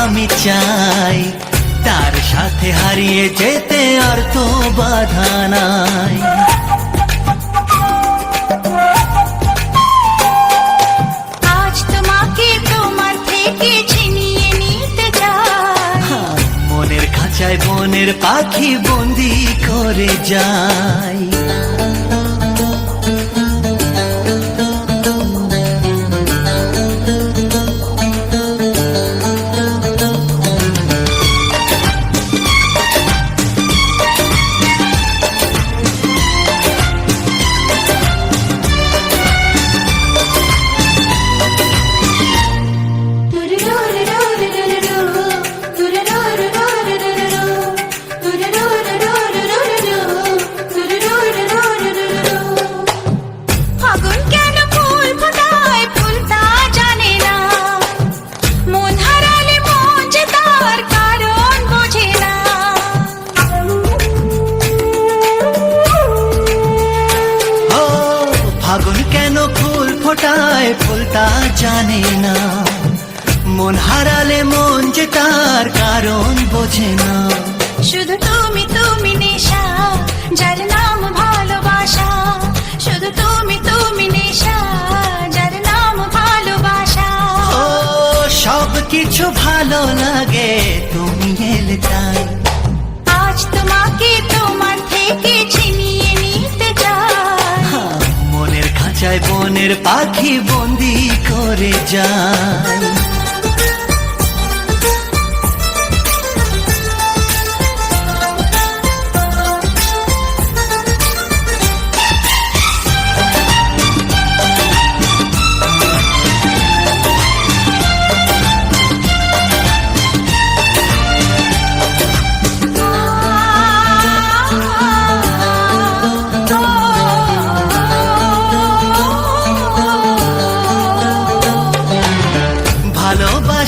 আমি চাই তার সাথে হারিয়ে যেতে আর তো বাধা নাই। আজ তোমাকে তোমার থেকে ছিনিয়ে নিতে চাই। মনের খাঁচায় বনের পাখি বন্দি করে যায়। ফুল ফোটায় ফুলটা জানে না। মন হারালে মন যে তার কারণ বোঝে না। শুধু তুমি তুমি নেশা যার নাম ভালোবাসা। শুধু তুমি তুমি নেশা যার নাম ভালোবাসা। ও সব কিছু ভালো লাগে তুমি এলে তাই পাখি বন্দি করে যায়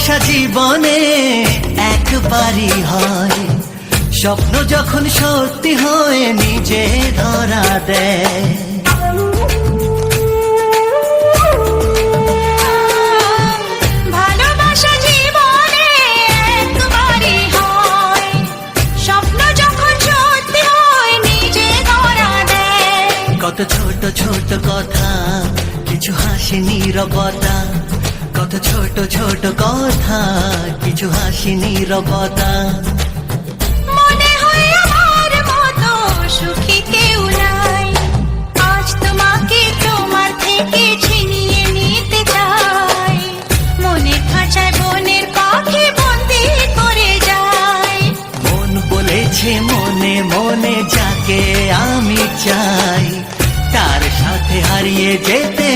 ভালোবাসা জীবনে একবারই হয়। স্বপ্ন যখন সত্যি হয়ে নিজে ধরা দেয়। ভালোবাসা জীবনে একবারই হয়। স্বপ্ন যখন সত্যি হয় নিজে ধরা দেয়। কত ছোট ছোট কথা কিছু হাসি নীরবতা কত ছোট ছোট কথা কিছু হাসি নীরবতা। মনে হয় আমার মতো সুখী কেউ নাই। আজ তোমাকে তোমার থেকে ছিনিয়ে নিতে চাই। মনে খাঁচায় বনের পাখি বন্দি করে যায়। মন বলেছে মনে মনে যাকে আমি চাই তার সাথে হারিয়ে যেতে